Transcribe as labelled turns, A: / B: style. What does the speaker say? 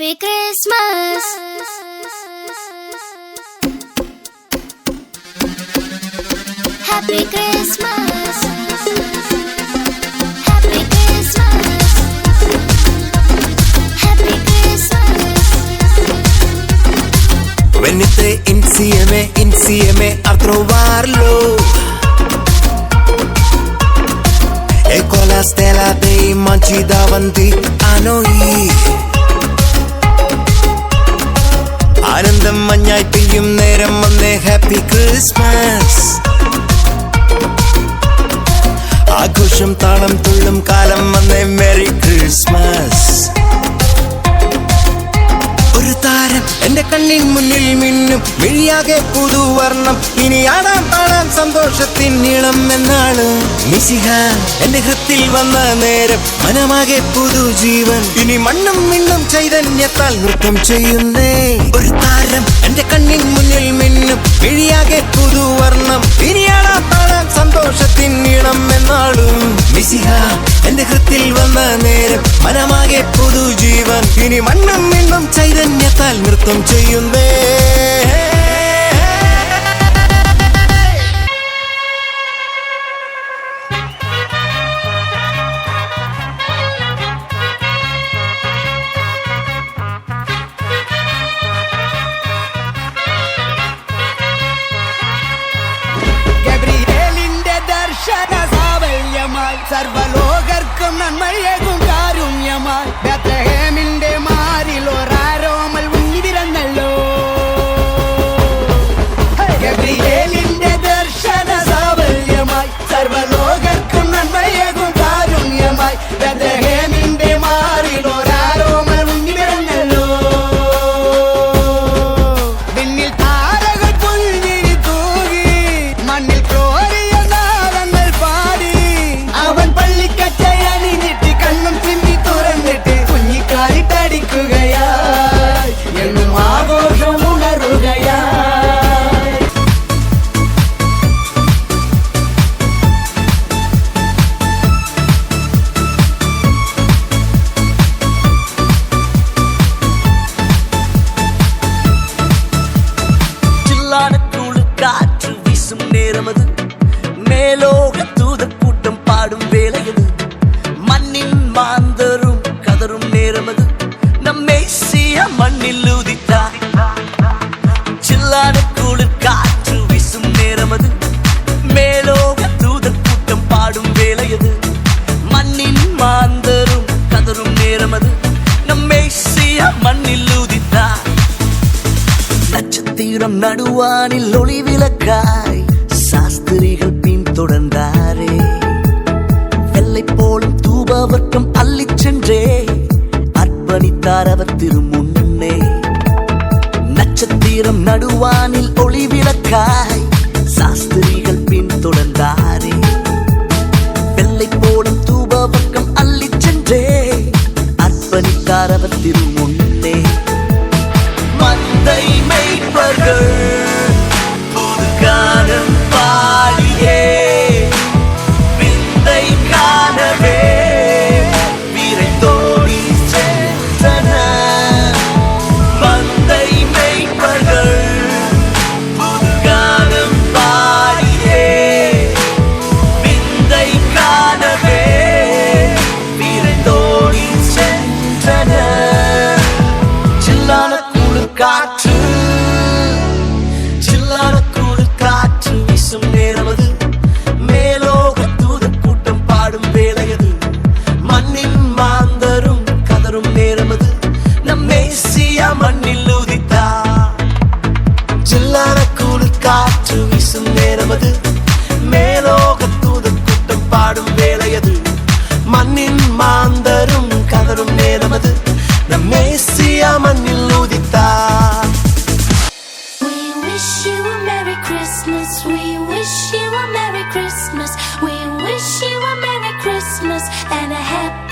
A: Happy Christmas happy Christmas
B: Mentre insieme, insieme a trovarlo E con la stella dei mangi davanti a noi മഞ്ഞായി പെയ്യും നേരം വന്നേ. Happy Christmas ആഘോഷം താളം തുള്ളും കാലം വന്നേ. മെറി ക്രിസ്മസ് എന്റെ കണ്ണിൻ മുന്നിൽ മിന്നും മിഴിയാകെ പുതുവർണം. ഇനി ആടാം പാടാം സന്തോഷത്തിൻ നീളം എന്നാണ്. മിസിഹ എന്റെ ഹൃത്തിൽ വന്ന നേരം മനമാകെ പുതു ജീവൻ ഇനി മണ്ണും മിണ്ണും ചൈതന്യത്താൽ നൃത്തം ചെയ്യുന്നേ. ഒരു താരം എന്റെ കണ്ണിൻ മുന്നിൽ മിന്നും മിഴിയാകെ പുതുവർണം. ഇനി ആടാം പാടാം സന്തോഷത്തിൻ നീളം എന്നാളും മിസിഹ എന്റെ ഹൃത്തിൽ വന്ന നേരം മനമാകെ പുതുജീവൻ ഇനി മണ്ണും മിണ്ണും ചൈതന്യത്താൽ നൃത്തം ചെയ്യുന്നേ.
C: ഗബ്രിയേലിന്റെ meia Diego. É ஆயிரம் நடுவானில் ஒளி விளக்காய். சாஸ்திரிகள் பின்தொடர்ந்தாரே வெள்ளை போலும் தூபவர்க்கம் அள்ளி சென்றே. அர்ப்பணித்தார் அவர் திருமுன்னே. நட்சத்திரம் நடுவானில் ஒளி விளக்காய். சாஸ்திரிகள் பின்தொடர்ந்தார் காணவே விரைந்தோடி சென்றன.
D: சில்லான குழு காற்று சில்லான குழு காற்று வீசும் நேரமது மேலோக தூத கூட்டம் பாடும் வேலையது மண்ணின் மாந்தரும் கதரும் நேரமது நம் மேசிய மண் and a happy